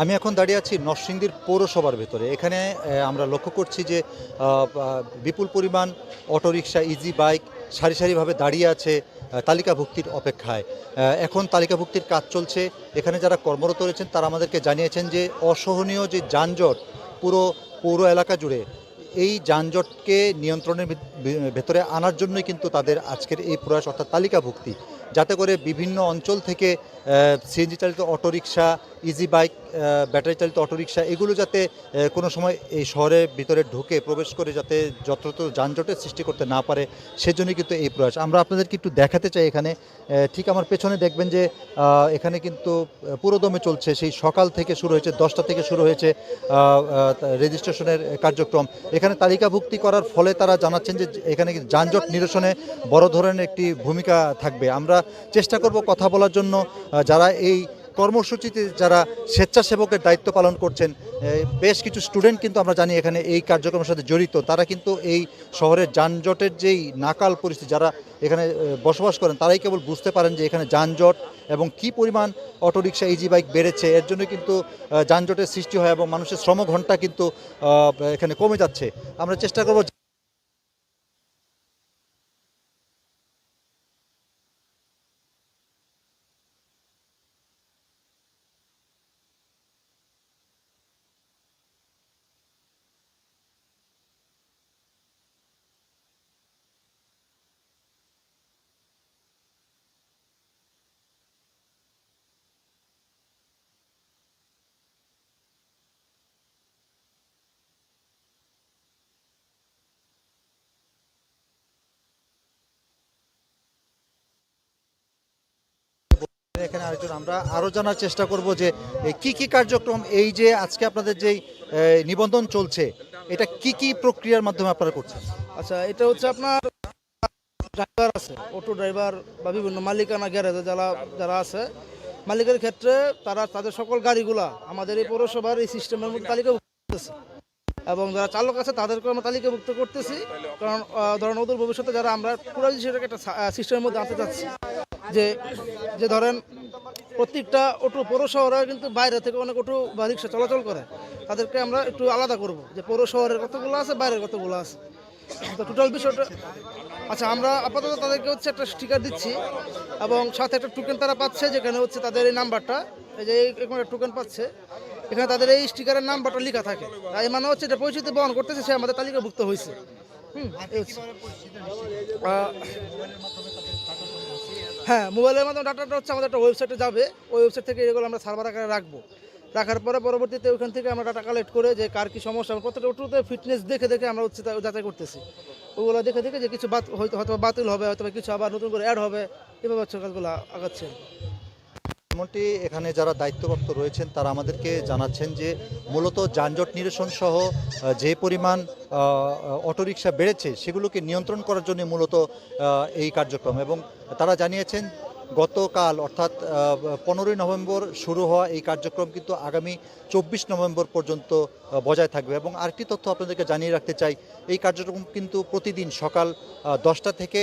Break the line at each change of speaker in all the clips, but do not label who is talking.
আমি এখন দাঁড়িয়ে আছি নরসিংদীর পৌরসভার ভেতরে। এখানে আমরা লক্ষ্য করছি যে বিপুল পরিমাণ অটোরিকশা ইজি বাইক সারি সারিভাবে দাঁড়িয়ে আছে তালিকাভুক্তির অপেক্ষায়। এখন তালিকাভুক্তির কাজ চলছে। এখানে যারা কর্মরত রয়েছেন, তারা আমাদেরকে জানিয়েছেন যে, অসহনীয় যে যানজট পুরো পৌর এলাকা জুড়ে, এই যানজটকে নিয়ন্ত্রণের ভেতরে আনার জন্যই কিন্তু তাদের আজকের এই প্রয়াস, অর্থাৎ তালিকাভুক্তি। যাতে করে বিভিন্ন অঞ্চল থেকে সিএনজি চালিত auto rickshaw easy bike battery চালিত অটোরিকশা, এগুলো যাতে কোনো সময় এই শহরের ভিতরে ঢুকে প্রবেশ করে যাতে যত্রত যানজটের সৃষ্টি করতে না পারে, সেজন্যই কিন্তু এই প্রয়াস। আমরা আপনাদেরকে একটু দেখাতে চাই এখানে ঠিক আমার পেছনে দেখবেন যে এখানে কিন্তু পুরোদমে চলছে, সেই সকাল থেকে শুরু হয়েছে, দশটা থেকে শুরু হয়েছে রেজিস্ট্রেশনের কার্যক্রম। এখানে তালিকাভুক্তি করার ফলে তারা জানাচ্ছেন যে, এখানে যানজট নিরসনে বড় ধরনের একটি ভূমিকা থাকবে। আমরা চেষ্টা করব কথা বলার জন্য যারা এই কর্মসূচিতে যারা স্বেচ্ছাসেবকের দায়িত্ব পালন করছেন বেশ কিছু স্টুডেন্ট কিন্তু আমরা জানি এখানে এই কার্যক্রমের সাথে জড়িত। তারা কিন্তু এই শহরের যানজটের যেই নাকাল পরিস্থিতি, যারা এখানে বসবাস করেন, তারাই কেবল বুঝতে পারেন যে এখানে যানজট এবং কি পরিমাণ অটোরিকশা ইজি বাইক বেড়েছে। এর জন্য কিন্তু যানজটের সৃষ্টি হয় এবং মানুষের শ্রমঘণ্টা কিন্তু এখানে কমে যাচ্ছে। আমরা চেষ্টা করব এখানে আরেকজন আমরা আরও জানার চেষ্টা করব যে কি কি কার্যক্রম, এই যে আজকে আপনাদের যেই নিবন্ধন চলছে, এটা কি কি প্রক্রিয়ার মাধ্যমে আপনারা করছেন?
আচ্ছা এটা হচ্ছে আপনার ড্রাইভার আছে অটো ড্রাইভার বা বিভিন্ন মালিকানা গ্যারেজে যারা যারা আছে, মালিকের ক্ষেত্রে তারা, তাদের সকল গাড়িগুলা আমাদের এই পৌরসভার এই সিস্টেমের মধ্যে তালিকা এবং যারা চালক আছে তাদেরকে আমরা তালিকাভুক্ত করতেছি। কারণ ধরেন ওদের ভবিষ্যতে যারা আমরা পুরো সেটাকে একটা সিস্টেমের মধ্যে আনতে চাচ্ছি। যে যে ধরেন প্রত্যেকটা অটো পৌরশহরে কিন্তু বাইরে থেকে অনেক অটো বা রিক্সা চলাচল করে। তাদেরকে আমরা একটু আলাদা করব যে পৌরশহরের কতগুলো আছে, বাইরের কতগুলো আছে। তো টোটাল বিষয়টা আচ্ছা আমরা আপাতত তাদেরকে হচ্ছে একটা স্টিকার দিচ্ছি এবং সাথে একটা টোকেন তারা পাচ্ছে, যেখানে হচ্ছে তাদের এই নাম্বারটা এই যে এরকম একটা টোকেন পাচ্ছে। এখানে তাদের এই স্টিকারের নাম্বারটা লেখা থাকে। তাই মানে হচ্ছে এটা পরিচিতি বহন করতেছে, সে আমাদের তালিকাভুক্ত হয়েছে। হ্যাঁ মোবাইলের মাধ্যমে ডাটাটা হচ্ছে আমাদের একটা ওয়েবসাইটে যাবে। ওই ওয়েবসাইট থেকে এগুলো আমরা সার্ভার আকারে রাখব। রাখার পরে পরবর্তীতে ওখান থেকে আমরা ডাটা কালেক্ট করে যে কার কি সমস্যা প্রত্যেকটা ওটুতে ফিটনেস দেখে দেখে আমরা হচ্ছে যাচাই করতেছি। ওগুলো দেখে দেখে যে কিছু বাত হয়তো হয়তো বাতিল হবে হয়তো কিছু আবার নতুন করে অ্যাড হবে। এভাবে হচ্ছে কাজগুলো আগাচ্ছে।
এমনটি এখানে যারা দায়িত্বপ্রাপ্ত রয়েছেন, তারা আমাদেরকে জানাচ্ছেন যে মূলত যানজট নিরসন সহ যে পরিমাণ অটোরিকশা বেড়েছে, সেগুলোকে নিয়ন্ত্রণ করার জন্য মূলত এই কার্যক্রম। এবং তারা জানিয়েছেন, গতকাল অর্থাৎ পনেরোই নভেম্বর শুরু হওয়া এই কার্যক্রম কিন্তু আগামী চব্বিশ নভেম্বর পর্যন্ত বজায় থাকবে। এবং আরেকটি তথ্য আপনাদেরকে জানিয়ে রাখতে চাই, এই কার্যক্রম কিন্তু প্রতিদিন সকাল দশটা থেকে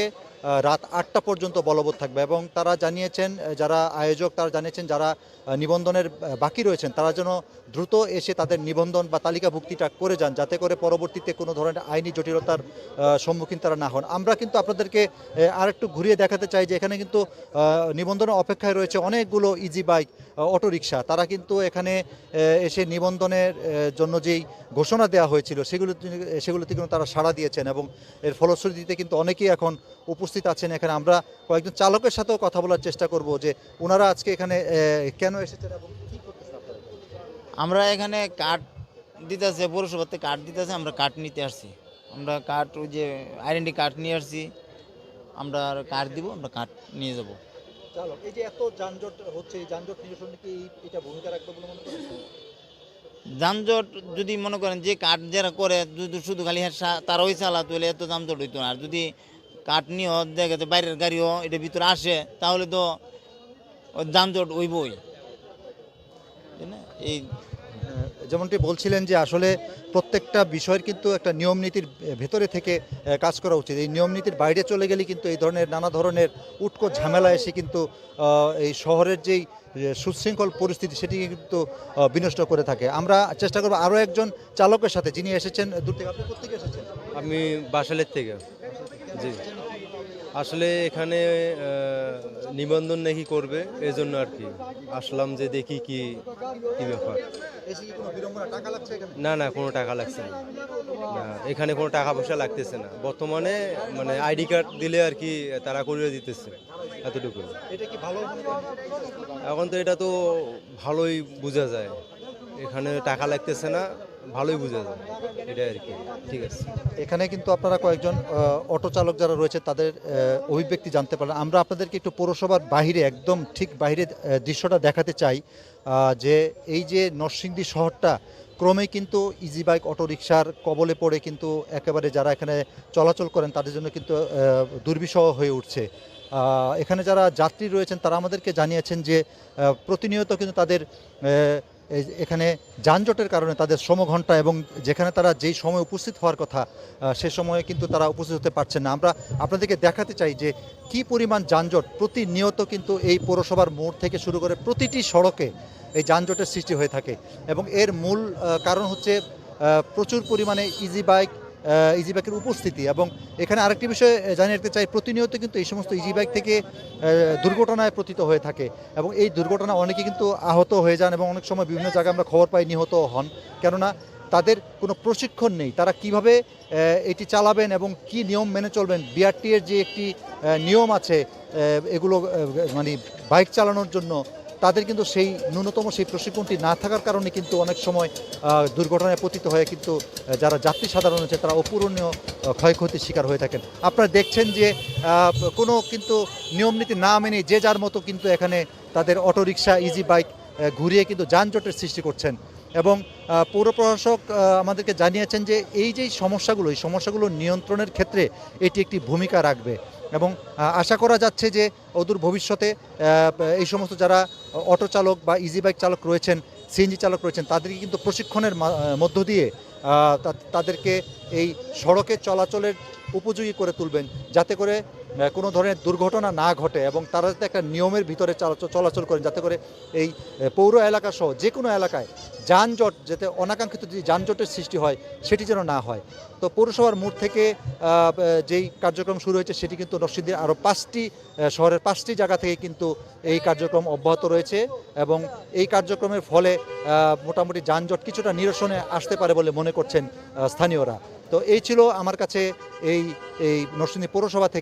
রাত আটটা পর্যন্ত বলবৎ থাকবে এবং তারা জানিয়েছেন যারা আয়োজক তারা জানিয়েছেন যারা নিবন্ধনের বাকি রয়েছেন তারা যেন দ্রুত এসে তাদের নিবন্ধন বা তালিকাভুক্তিটা করে যান যাতে করে পরবর্তীতে কোনো ধরনের আইনি জটিলতার সম্মুখীন তারা না হন। আমরা কিন্তু আপনাদেরকে আহ, আরেকটু ঘুরিয়ে দেখাতে চাই যে এখানে কিন্তু নিবন্ধনের অপেক্ষায় রয়েছে অনেকগুলো ইজি বাইক অটোরিকশা। তারা কিন্তু এখানে এসে নিবন্ধনের জন্য যেই ঘোষণা দেওয়া হয়েছিল সেগুলো সেগুলোতে কিন্তু তারা সাড়া দিয়েছেন এবং এর ফলশ্রুতিতে কিন্তু অনেকেই এখন উপস্থিত আছেন এখানে। আমরা কয়েকজন চালকের সাথেও কথা বলার চেষ্টা করব যে ওনারা আজকে এখানে কেন এসেছেন এবং কি করতেছেন
আমরা এখানে কাঠ দিতেছে পৌরসভাতে কাঠ দিতেছে আমরা কাঠ নিতে আসছি। আমরা কাঠ ওই যে আইডেন্টি কার্ড নিয়ে আসছি। আমরা কাঠ দিব আমরা কাঠ নিয়ে যাব।
চালক এই যে এত যানজট হচ্ছে এই যানজট নিরসনে কি এটা ভূমিকা রাখবে বলে মনে
যানজট যদি মনে করেন যে কাঠ যারা করে যদি শুধু খালি হ্যাঁ তারাই চালাতো এত যানজট হইতো না। আর যদি কাঠ নিয়েও দেখা যাচ্ছে বাইরের গাড়িও এটা ভিতরে আসে তাহলে তো ওই যানজট হইবই তাই না? এই
যেমনটি বলছিলেন যে আসলে প্রত্যেকটা বিষয়ের কিন্তু একটা নিয়ম নীতির ভেতরে থেকে কাজ করা উচিত। এই নিয়ম নীতির বাইরে চলে গেলে কিন্তু এই ধরনের নানা ধরনের উটকো ঝামেলা এসে কিন্তু এই শহরের যেই সুশৃঙ্খল পরিস্থিতি সেটি কিন্তু বিনষ্ট করে থাকে। আমরা চেষ্টা করব আরও একজন চালকের সাথে যিনি এসেছেন দূর থেকে। আপনি কোথেকে এসেছেন?
আমি বাসালের থেকে। জি। আসলে এখানে নিবন্ধন নাকি করবে এই জন্য আর কি। আসলাম যে দেখি কি কি ব্যাপার। না না কোনো টাকা লাগছে না। না এখানে কোনো টাকা পয়সা লাগতেছে না। বর্তমানে মানে আইডি কার্ড দিলে আর কি তারা করিয়ে দিতেছে এতটুকু? এখন তো এটা তো ভালোই বোঝা যায়। এখানে টাকা লাগতেছে না ভালোই বোঝা যায়। এটাই আর কি। ঠিক আছে।
এখানে কিন্তু আপনারা কয়েকজন অটো চালক যারা রয়েছে তাদের অভিব্যক্তি জানতে পারেন আমরা আপনাদেরকে একটু পৌরসভার বাহিরে একদম ঠিক আহ, দৃশ্যটা দেখাতে চাই যে এই যে নরসিংদী শহরটা ক্রমেই কিন্তু ইজি বাইক অটো রিক্সার কবলে পড়ে কিন্তু একেবারে যারা এখানে চলাচল করেন তাদের জন্য কিন্তু দুর্বিষহ হয়ে উঠছে। এখানে যারা যাত্রী রয়েছেন তারা আমাদেরকে জানিয়েছেন যে প্রতিনিয়ত কিন্তু তাদের এখানে যানজটের কারণে তাদের শ্রমঘণ্টা এবং যেখানে তারা যেই সময় উপস্থিত হওয়ার কথা সে সময়ে কিন্তু তারা উপস্থিত হতে পারছেন না। আমরা আপনাদেরকে দেখাতে চাই যে কি পরিমাণ যানজট প্রতিনিয়ত কিন্তু এই পৌরসভার মোড় থেকে শুরু করে প্রতিটি সড়কে এই যানজটের সৃষ্টি হয়ে থাকে। এবং এর মূল কারণ হচ্ছে প্রচুর পরিমাণে ইজি বাইক ইজি বাইকের উপস্থিতি এবং এখানে আরেকটি বিষয় জানিয়ে রাখতে চাই, প্রতিনিয়ত কিন্তু এই সমস্ত ইজি বাইক থেকে দুর্ঘটনায় পতিত হয়ে থাকে এবং এই দুর্ঘটনা অনেকে কিন্তু আহত হয়ে যান এবং অনেক সময় বিভিন্ন জায়গায় আমরা খবর পাই নিহত হন। কেননা তাদের কোনো প্রশিক্ষণ নেই। তারা কীভাবে এটি চালাবেন এবং কি নিয়ম মেনে চলবেন? বিআরটি এর যে একটি নিয়ম আছে এগুলো মানে বাইক চালানোর জন্য তাদের কিন্তু সেই ন্যূনতম সেই প্রশিক্ষণটি না থাকার কারণে কিন্তু অনেক সময় দুর্ঘটনায় পতিত হয়ে কিন্তু যারা যাত্রী সাধারণ আছে তারা অপূরণীয় ক্ষয়ক্ষতির শিকার হয়ে থাকেন। আপনারা দেখছেন যে কোনো কিন্তু নিয়মনীতি না মেনে যে যার মতো কিন্তু এখানে তাদের অটোরিকশা ইজি বাইক ঘুরিয়ে কিন্তু যানজটের সৃষ্টি করছেন। এবং পৌর প্রশাসক আমাদেরকে জানিয়েছেন যে, এই যে সমস্যাগুলো, এই সমস্যাগুলো নিয়ন্ত্রণের ক্ষেত্রে এটি একটি ভূমিকা রাখবে। এবং আশা করা যাচ্ছে যে, অদূর ভবিষ্যতে এই সমস্ত যারা অটো চালক বা ইজি বাইক চালক রয়েছেন সিএনজি চালক রয়েছেন, তাদেরকে কিন্তু প্রশিক্ষণের মধ্য দিয়ে তাদেরকে এই সড়কে চলাচলের উপযোগী করে তুলবেন, যাতে করে কোনো ধরনের দুর্ঘটনা না ঘটে এবং তারা যাতে একটা নিয়মের ভিতরে চলাচল করেন, যাতে করে এই পৌর এলাকা সহ যে কোনো এলাকায় যানজট, যাতে অনাকাঙ্ক্ষিত যে যানজটের সৃষ্টি হয়, সেটি যেন না হয়। তো পৌরসভার মোড় থেকে যেই কার্যক্রম শুরু হয়েছে, সেটি কিন্তু নরসিংদীর আরও পাঁচটি শহরের পাঁচটি জায়গা থেকে কিন্তু এই কার্যক্রম অব্যাহত রয়েছে এবং এই কার্যক্রমের ফলে মোটামুটি যানজট কিছুটা নিরসনে আসতে পারে বলে মনে করছেন স্থানীয়রা। তো এই ছিল আমার কাছে এই এই নরসিংদী পৌরসভা থেকে